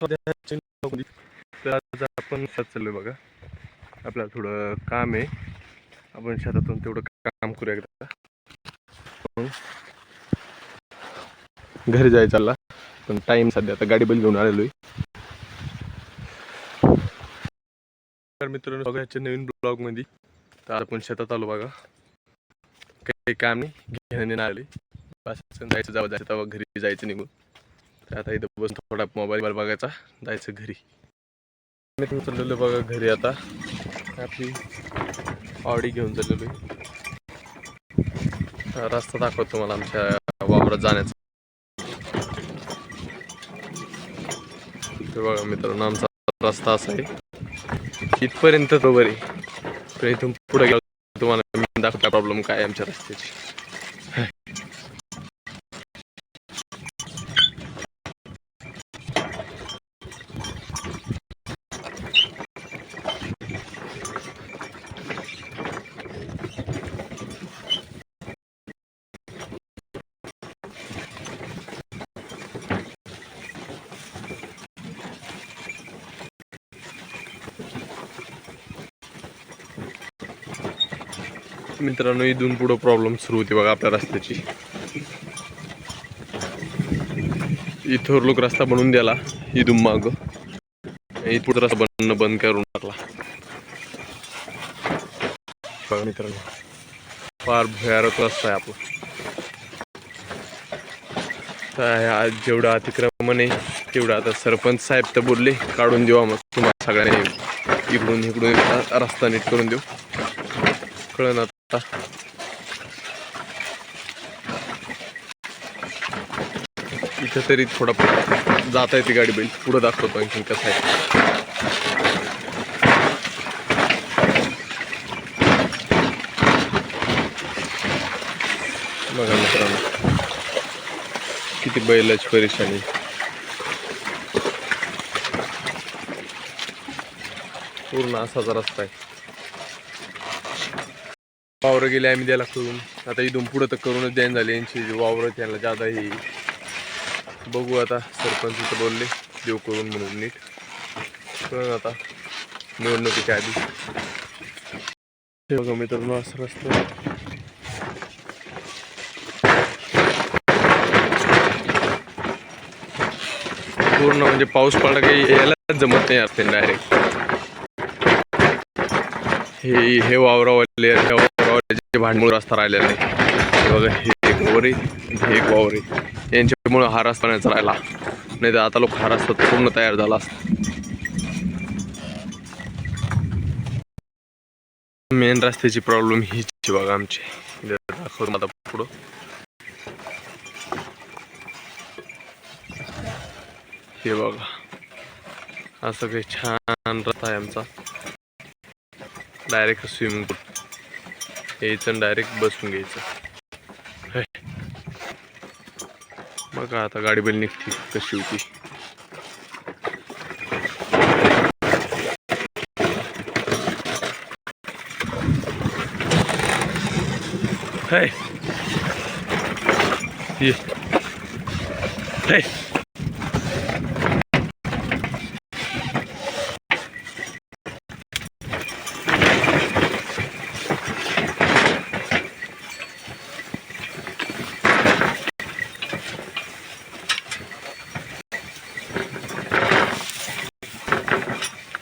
तर आज आपण चाललोय बघा. आपल्याला थोडं काम आहे. आपण शेतातून तेवढं काम करूया एकदा. घरी जायचं चालला. पण टाइम सध्या आता गाडी बैल घेऊन आलेलो आहे. तर मित्रांनो बघायच्या नवीन ब्लॉगमध्ये. तर आपण शेतात आलो बघा. काही काम नाही. घेणं आले जायचं जावं जायचं. तेव्हा घरी जायचं निघून. तर आता इथं बस थोडा मोबाईल बघायचा. जायचं घरी. मी तुम्ही चाललेलो बघा घरी आता. आपली ऑडी घेऊन चाललेलो रस्ता दाखवतो मला आमच्या वावरात जाण्याचा. बघा मित्रांनो आमचा रस्ता असा आहे. इथपर्यंत तो बरे. इथून पुढे गेलो तुम्हाला मी दाखवता प्रॉब्लेम काय आहे आमच्या रस्त्याची. मित्रांनो इथून पुढं प्रॉब्लेम सुरू होते बघा आपल्या रस्त्याची. इथं लोक रस्ता बनवून द्याला इथून माग. इथून रस्ता बनणं बंद करून टाकला. बघा मित्रांनो फार भयारक रस्ता आहे आपला. आज जेवढं अतिक्रमण आहे तेवढं आता सरपंच साहेब तर बोलले काढून देऊ मग तुम्हाला सगळ्यांनी इकडून इकडून रस्ता नीट करून देऊ. कळण इथं तरी थोडा जाता येते गाडी बैल. पुढं दाखवतो आणखी कसं आहे. बघा मित्रांनो किती बैलाची परेशानी. पूर्ण असाचा रस्ता आहे. वावरं गेले आम्ही द्यायला करून. आता इथून पुढं तर करूनच द्यायला झाले. यांची जी वावरं त्यांना जादा हे. बघू आता सरपंच इथं बोलले. देव करून म्हणून नीट. करून आता. निवडणुकीच्या आधी. हे बघा मित्रांनो असं रस्ता. पूर्ण म्हणजे पाऊस पडला काही यायला जमत नाही असते डायरेक्ट हे हे वावरावाले भांडमूळ रस्ता राहिलेला आहे. बघा हे एक वावर हे एक वावर. यांच्यामुळं हा रस्ता नाही राहिला नाही तर आता लोक हा रस्ता पूर्ण तयार झाला असता. मेन रस्त्याची प्रॉब्लेम हीच आहे बघा आमची. दाखवतो आता पुढं. हे बघा. असं काही छान रस्ता आहे आमचा. डायरेक्ट स्विमिंग पूल यायचं डायरेक्ट बसून घ्यायचं हे. बघा आता गाडी बैल निघते कशी होती हे. ये.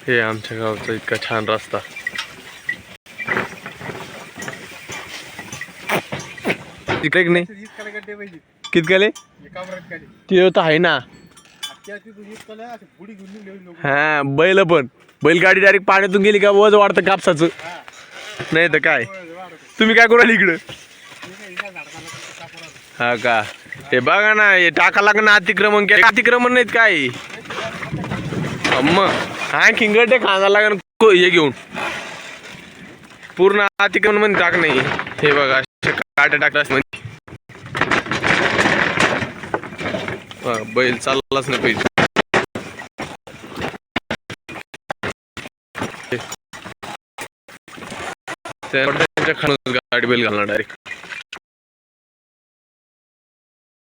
हे. आमच्या गावचा इतका छान रस्ता. तिकडे की नाही? किती गेले ते तर आहे ना. हा बैल पण. बैलगाडी डायरेक्ट पाण्यातून गेली का वज वाढतं कापसाचं. नाही तर काय? तुम्ही काय करू इकडं? हा का? हे बघा ना हे टाका लागणं अतिक्रमण अतिक्रमण नाहीत काय? मग हा खिंगटे खायला लागेल हे घेऊन. पूर्ण अतिक्रमण म्हणजे टाक नाही. हे बघा असे काटे टाकलास म्हणजे बैल चाललाच नाही पाहिजे. त्यांच्या खाणून गाडी बैल घालणार डायरेक्ट